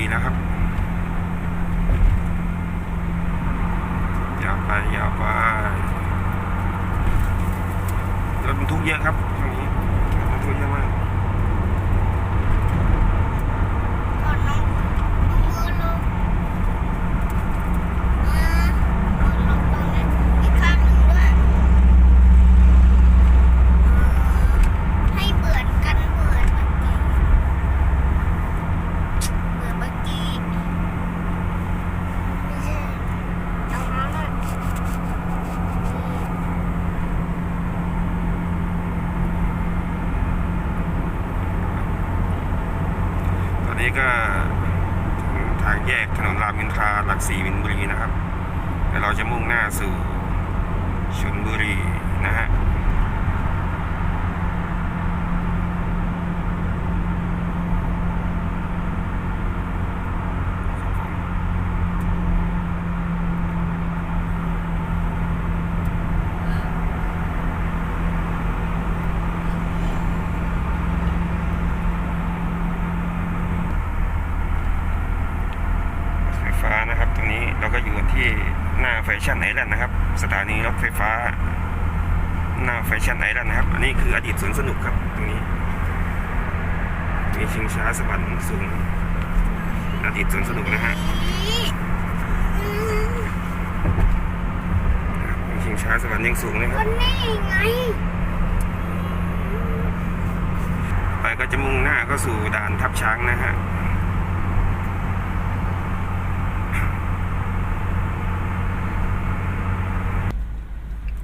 ีนะครับ ยาวไปยาวไปรถบรรทุกเยอะครับตรงนี้รถบรรทุกเยอะมาก ก่อนน้องมือลงอ่าก่อนลงตรงนี้อีกข้างหนึ่งด้วยอ่าให้เบื่อนกันเบื่อนเบื่อนเมื่อกี้ไม่ใช่เอาน้ำหน่อย ตอ นี้ก็ทางแยกถนนรามอินทราหลักสี่มินบุรีนะครับแล้วเราจะมุ่งหน้าสู่ชลบุรีนะฮะ รถไฟฟ้านะครับ ตรงนี้เราก็อยู่ที่หน้าแฟ ชั่นไอแลนด์นะครับ สถานีรถไฟฟ้าหน้าแฟชั่นไอแลนด์นะครับ อันนี้คืออดีตสวนสนุกครับตรงนี้ มีชิงช้าสวรรค์สูงอดีตสวนสนุกนะฮะมีชิงช้าสวรรค์ยังสูงเลยคก็รับนี่ไงไปก็จะมุ่งหน้าก็สู่ด่านทับช้างนะฮะ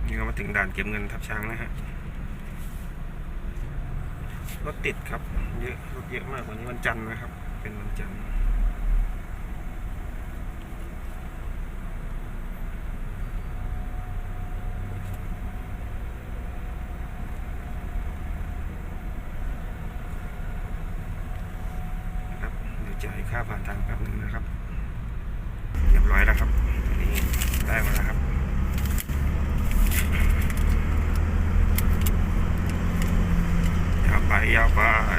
นี่ก็มา ถึงด่านเก็บเงินทับช้างนะฮะรถติดครับ เยอะรถเยอะมากวันนี้วันจันทร์นะครับ เป็นวันจันทร์ครับจ่ายค่าผ่านทางแป๊บหนึ่งนะครับ เรียบร้อยแล้วครับ อันนี้ได้มาแล้วครับ ยาวไปยาวไป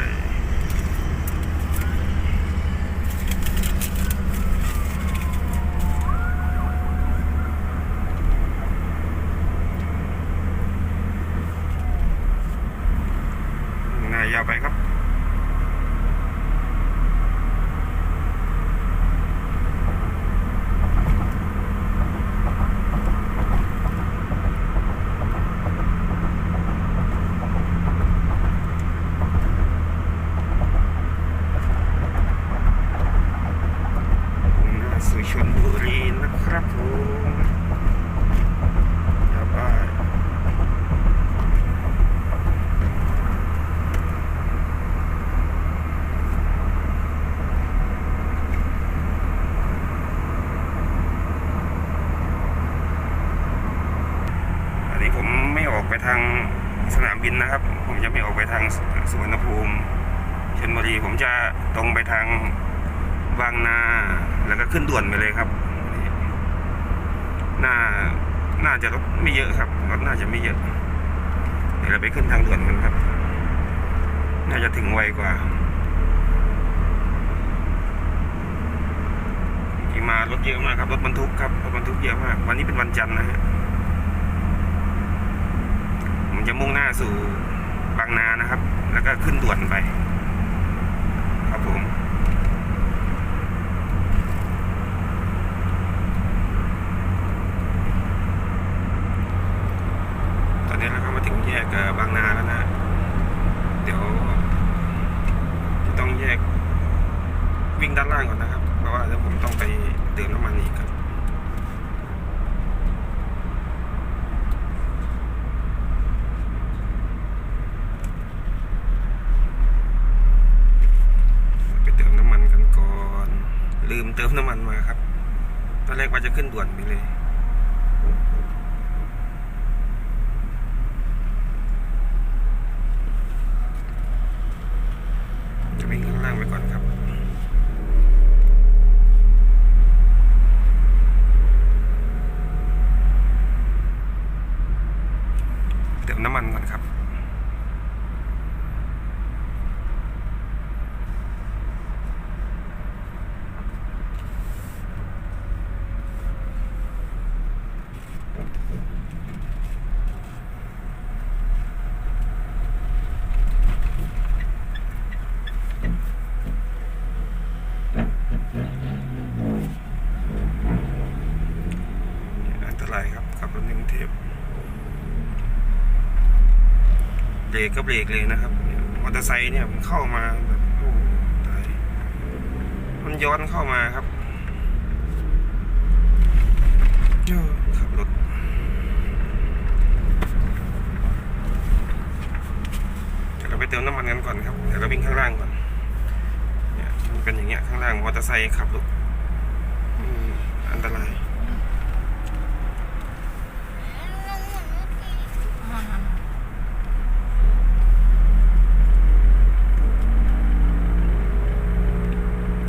หน้ายาวไปครับ หน้าสู่ชนบุรีนะครับผมยาวไป อันนี้ผมไม่ออกไปทางสนาม บินนะครับ ผมจะไม่ออกไปทางสุวรรณภูมิชลบุรีผมจะตรงไปทางบางนาแล้วก็ขึ้นด่วนไปเลยครับน่าน่าจะรถไม่เยอะครับรถน่าจะไม่เยอะเดี๋ยวเราไปขึ้นทางด่วนกันครับ น่าจะถึงไวกว่าที่มารถเยอะมากครับรถบรรทุกครับรถบรรทุกเยอะมาก วันนี้เป็นวันจันทร์นะฮะ จะมุ่งหน้าสู่บางนานะครับ แล้วก็ขึ้นด่วนไป ครับผม ตอนนี้เราก็มาถึงแยกเอ่อบางนาแล้วนะ เดี๋ยวจะต้องแยกวิ่งด้านล่างก่อนนะครับ เพราะว่าเดี๋ยวผมต้องไปเติมน้ำมันอีกครับ ไปเติมน้ำมันกันก่อน ลืมเติม น้ำมันมาครับ ตอนแรกว่าจะขึ้นด่วนไปเลย จะวิ่งข้างล่างไปก่อนครับ เติมน้ำมันก่อนครับ น เบรกก็เบรกเลยนะครับมอเตอร์ไซค์เนี่ยมันเข้ามาแบบโอ้ตายมันย้อนเข้ามาครับเอ้อขับรถเดี๋ยวเราไปเติมน้ำมันกันก่อนครับเดี๋ยวเราวิ่งข้างล่างก่อนเนี่ยมันเป็นอย่างเงี้ยข้างล่างมอเตอร์ไซค์ขับรถอืมอันตราย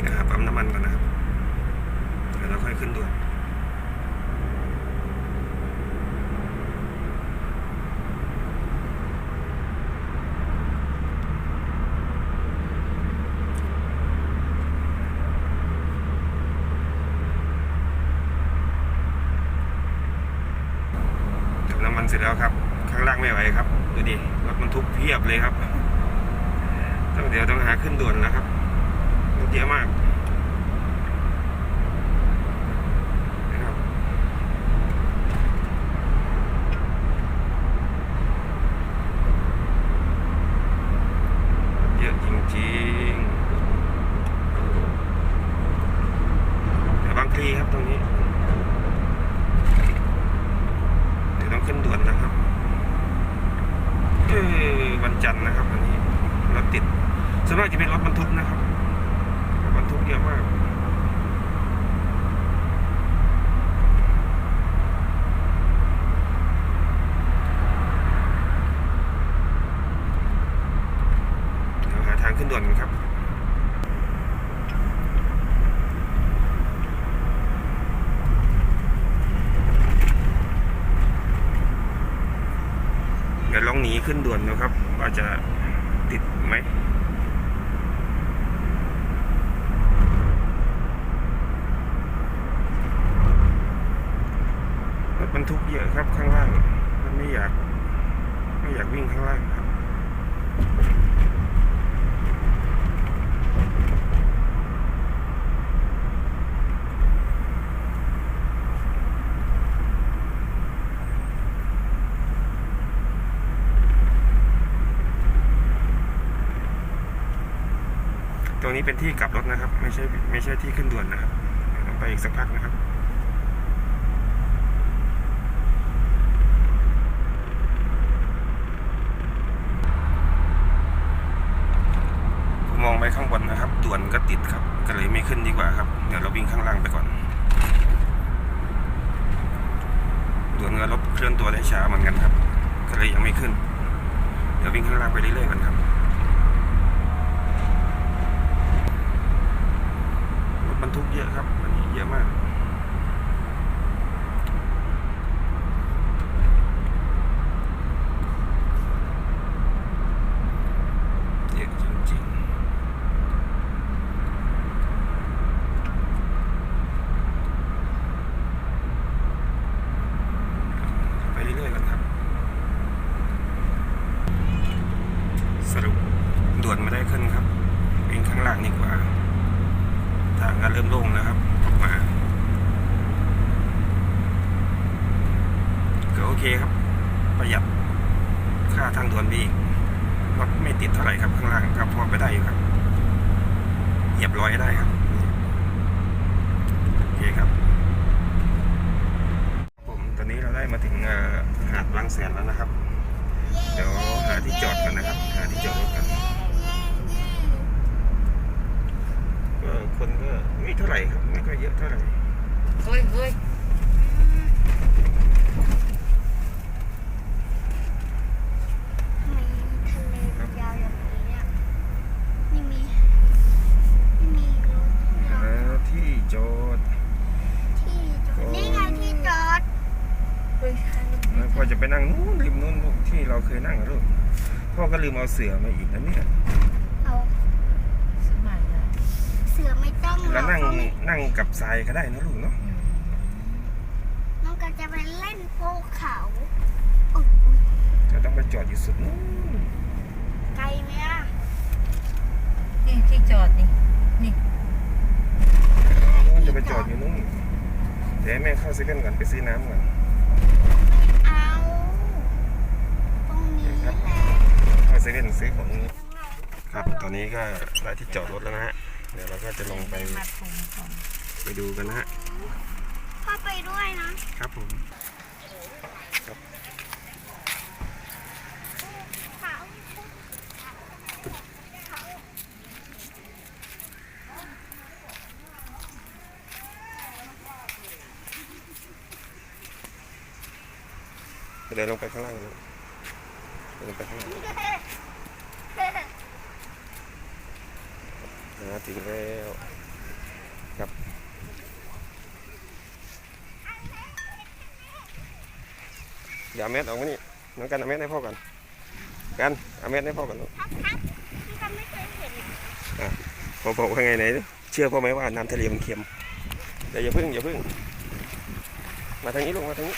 นะครับปั๊มน้ำมันก่อนนะครับเดี๋ยวเราค่อยขึ้นด่วนเติมน้ำมันเสร็ จแล้วครับ ข้างล่างไม่ไหวครับดูดิรถมันทุกเพียบเลยครับต้องเดี๋ยวต้องหาขึ้นด่วนแล้วครับรถเยอะมากนะครับเยอะจริงๆแต่บางพลีครับตรงนี้ เดี๋ยวต้องขึ้นด่วนนะครับเออวันจันทร์นะครับวันนี้รถติดส่วนมากจะเป็นรถบรรทุกนะครับ บรรทุกเยอะมาก เดี๋ยวหาทางขึ้นด่วนกันครับ เดี๋ยวลองหนีขึ้นด่วนนะครับ ว่าจะติดไหม รถบรรทุกเยอะครับข้างล่าง มันไม่อยาก ไม่อยากวิ่งข้างล่างครับ ต รงนี้เป็นที่กลับรถนะครับ ไม่ใช่ไม่ใช่ที่ขึ้นด่วนนะครับไปอีกสักพักนะครับมองไปข้างบนนะครับด่วนก็ติดครับ ก็เลยไม่ขึ้นดีกว่าครับ เดี๋ยวเราวิ่งข้างล่างไปก่อนด่วนก็รถเคลื่อนตัวได้ช้าเหมือนกันครับ ก็เลยยังไม่ขึ้น เดี๋ยววิ่งข้างล่างไปเรื่อยๆกันครับ รทุกเยอะครับอันนี้เยอะมาก เยอะจริงๆ ไปเรื่อยๆกันครับ สรุปด่วนไม่ได้ขึ้นครับวิ่งข้างล่างดีกว่า ทางก็เริ่มโล่งแล้วครับออกมาก็โอเคครับ ประหยัดค่าทางด่วนไปอีก รถไม่ติดเท่าไหร่ครับข้างล่างครับพอไปได้อยู่ครับเหยียบร้อยได้ครับโอเคครับ ผมตอนนี้เราได้มาถึงหาดบางแสนแล้วนะครับ เดี๋ยวหาที่จอดกันนะครับ หาที่จอดรถกันก็คนก็ไม่เท่าไหร่ครับไม่ค่อยเยอะเท่าไหร่ เฮ้ยเฮ้ย ทำไมทะเลมันยาวอย่างนี้อะไม่มีไม่มีรถ หาที่จอด ที่จอดนี่ไงที่จอด เฮ้ย แล้วก็จะไปนั่งนู้นริมนู้นลูกที่เราเคยนั่งอะลูกพ่อก็ ลืมเอาเสือมาอีกนะเนี่ยเอาสมัยนะเสือไม่ต้องหรแล้วอกนั่งเพราะมีนั่งกับทรายก็ได้นะลูกเนาะน้องก็จะไปเล่นภูเขาอุ๊ยอุ๊ยจะต้องไปจอดอยู่สุดนู้นไกลไหมอะนี่ที่จอดนี่นี่นู้นจะไปจอดอยู่นู้นเดี๋ยวให้แม่เข้าเซเว่นก่อนไปซื้อน้ำก่อน เอา ตรงนี้แหละ ว่นซื้อของครับ ตอนนี้ก็ได้ที่จอดรถแล้วนะฮะ เดี๋ยวเราก็จะลงไปไปดูกันนะฮะพ่อไปด้วยนะ ครับผมขาวเดินลงไปข้างล่างนะ เดินไปข้างล่างนะถึงแล้วครับเดี๋ยวเอาเม็ดออกมานี่น้องกันเอาเม็ดให้พ่อก่อนกันเอาเม็ดให้พ่อก่อนลูกครับครับพี่กันไม่เคยเนพ่อบอกว่าไงไหนเชื่อพ่อไหมว่าน้ำทะเลมันเค็มเดี๋ยวอย่าพึ่งอย่าพึ่ง มาทางนี้ลูกมาทางนี้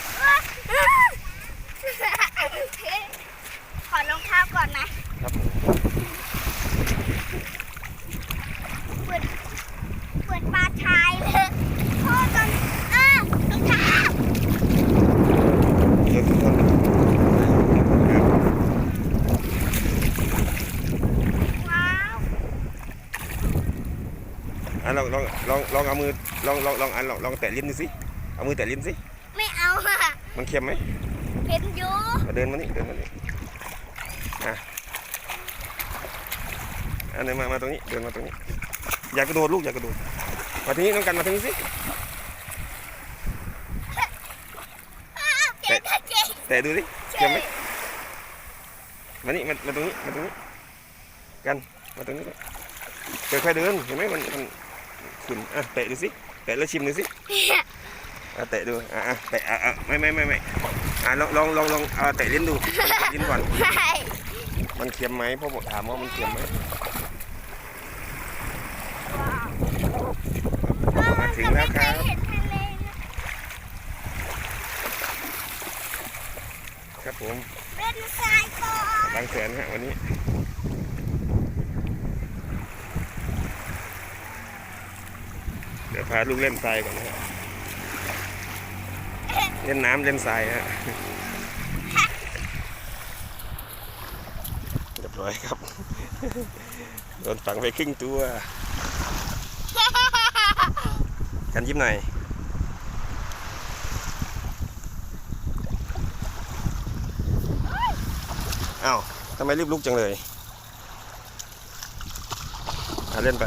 ขอรองเท้าก่อนนะครับผมเปิดเปิดปลาชายเลยพ่อตอนอ้าวรองเท้าเดี๋ยวทุกคนครับว้าวอะลองลองลองลองเอามือลองลองลองอันลองลองแตะลิ้นดูสิเอามือแตะลิ้นสิไม่เอาอะมันเค็มไหมเห็นอยู่มาเดินมานี่เดินมานี่อะ อันไหนมา มาตรงนี้ เดินมาตรงนี้ อย่ากระโดดลูกอย่ากระโดด มาทางนี้น้องกันมาทางนี้สิอ้าวเจ๊ค่ะเจ๊แตะดูสิเค็มไหมมานี่มามาตรงนี้ มาตรงนี้ กัน มาตรงนี้ก่อนค่อยๆเดิน เห็นไหมมันมันขึ้นอะแตะดูสิแตะแล้วชิมดูสิอะเตะดู อะอะเตะ อะอะไม่ไม่ไม่ไม่อะลองลองลองลองเอาเตะลิ้นดูเตะลิ้นก่อนใช่มันเค็มไหมพ่อบอกถามว่ามันเค็มไหม มา ถึงแล้วครับไม่เคยเห็นทะเลนะครับผมเป็นทรายก่อนบางแสนฮะวันนี้เดี๋ยวพาลูกเล่นทรายก่อนนะฮะเล่นน้ำเล่นทรายฮะเรียบร้อยครับโดนฝังไปครึ่งตัว กันยิ้มหน่อยอ้าวทำไมรีบลุกจังเลยเล่นไป